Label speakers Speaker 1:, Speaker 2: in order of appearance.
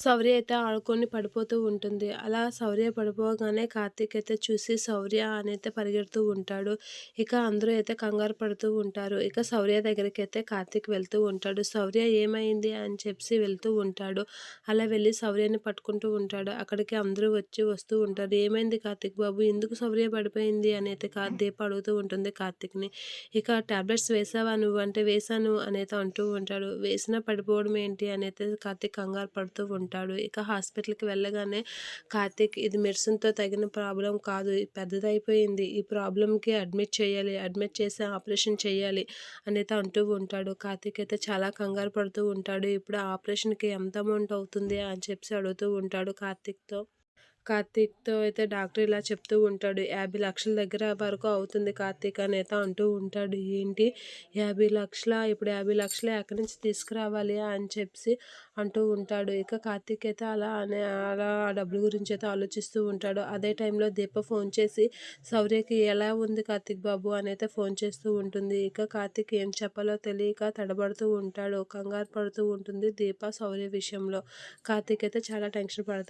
Speaker 1: శౌర్య అయితే ఆడుకొని పడిపోతూ ఉంటుంది. అలా శౌర్య పడిపోగానే కార్తీక్ అయితే చూసి శౌర్య అనైతే పరిగెడుతూ ఉంటాడు. ఇక అందరూ అయితే కంగారు పడుతూ ఉంటారు. ఇక శౌర్య దగ్గరికైతే కార్తీక్ వెళ్తూ ఉంటాడు. శౌర్య ఏమైంది అని చెప్పి వెళ్తూ ఉంటాడు. అలా వెళ్ళి శౌర్యని పట్టుకుంటూ ఉంటాడు. అక్కడికి అందరూ వచ్చి వస్తూ ఉంటారు. ఏమైంది కార్తీక్ బాబు ఎందుకు శౌర్య పడిపోయింది అని అయితే కా దీప అడుగుతూ ఉంటుంది కార్తీక్‌ని. ఇక టాబ్లెట్స్ వేసావా నువ్వు అంటే వేశాను అనైతే అంటూ ఉంటాడు. వేసినా పడిపోవడం ఏంటి అనైతే కార్తీక్ కంగారు పడుతూ ఉంటాడు. ఉంటాడు ఇక హాస్పిటల్‌కి వెళ్ళగానే కార్తీక్ ఇది మెడిసిన్‌తో తగిన ప్రాబ్లం కాదు. పెద్దదైపోయింది. ఈ ప్రాబ్లంకి అడ్మిట్ చేయాలి. అడ్మిట్ చేసి ఆపరేషన్ చేయాలి అనేది అంటూ ఉంటాడు. కార్తీక్ అయితే చాలా కంగారు పడుతూ ఉంటాడు. ఇప్పుడు ఆపరేషన్‌కి ఎంత అమౌంట్ అవుతుంది అని చెప్పి అడుగుతూ ఉంటాడు కార్తీక్‌తో. కార్తీక్‌తో అయితే డాక్టర్ ఇలా చెప్తూ ఉంటాడు. యాభై లక్షల దగ్గర వరకు అవుతుంది కార్తీక్ అనైతే అంటూ ఉంటాడు. ఏంటి యాభై లక్షల ఇప్పుడు యాభై 50,00,000 ఎక్కడి నుంచి తీసుకురావాలి అని చెప్పి అంటూ ఉంటాడు. ఇక కార్తీక్ అయితే అలా అనే అలా ఆ డబ్బుల గురించి అయితే ఆలోచిస్తూ ఉంటాడు. అదే టైంలో దీప ఫోన్ చేసి శౌర్యకి ఎలా ఉంది కార్తీక్ బాబు అని అయితే ఫోన్ చేస్తూ ఉంటుంది. ఇక కార్తీక్ ఏం చెప్పాలో తెలియక తడబడుతూ ఉంటాడు. కంగారు పడుతూ ఉంటుంది దీప శౌర్య విషయంలో. కార్తీక్ అయితే చాలా టెన్షన్ పడుతుంది